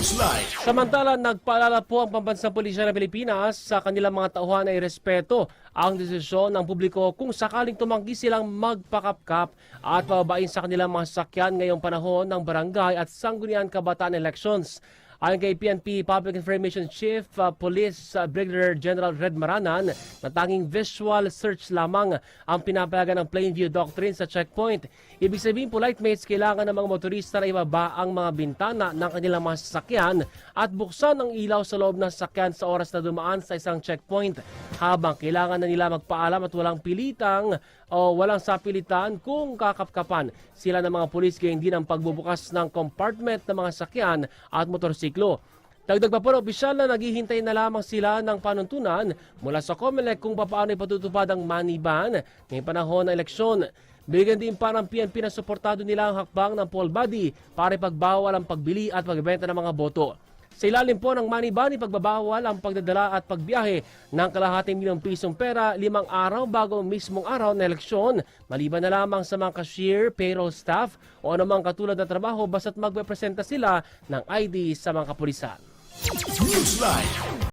Newsline. Samantala, nagpaalala po ang Pambansang Pulisya ng Pilipinas sa kanilang mga tauhan ay respeto ang desisyon ng publiko kung sakaling tumanggi silang magpakapkap at pababain sa kanilang mga sasakyan ngayong panahon ng barangay at sanggunian kabataan elections. Ayon kay PNP Public Information Chief uh, Police uh, Brigadier General Red Maranan na tanging visual search lamang ang pinapayagan ng plain view doctrine sa checkpoint. Ibig sabihin polite mates kailangan ng mga motorista na ibaba ang mga bintana ng kanilang mga sasakyan at buksan ang ilaw sa loob ng sasakyan sa oras na dumaan sa isang checkpoint habang kailangan na nila magpaalam at walang pilitang o walang sapilitan kung kakapkapan sila ng mga pulis gayon din ang pagbubukas ng compartment ng mga sakyan at motorsiklo. Dagdag pa po, opisyal na naghihintay na lamang sila ng panuntunan mula sa COMELEC kung paano ipatutupad ang money ban ngayong panahon ng eleksyon. Bigyan din pa ng PNP na suportado nila ang hakbang ng poll body para ipagbawal ang pagbili at pagbebenta ng mga boto. Sa ilalim po ng money ban, ipagbabawal ang pagdadala at pagbiyahe ng kalahating milyong pisong pera limang araw bago mismong araw ng eleksyon, maliban na lamang sa mga cashier, payroll staff o anumang katulad na trabaho basta't magpepresenta sila ng ID sa mga kapulisan. Newsline.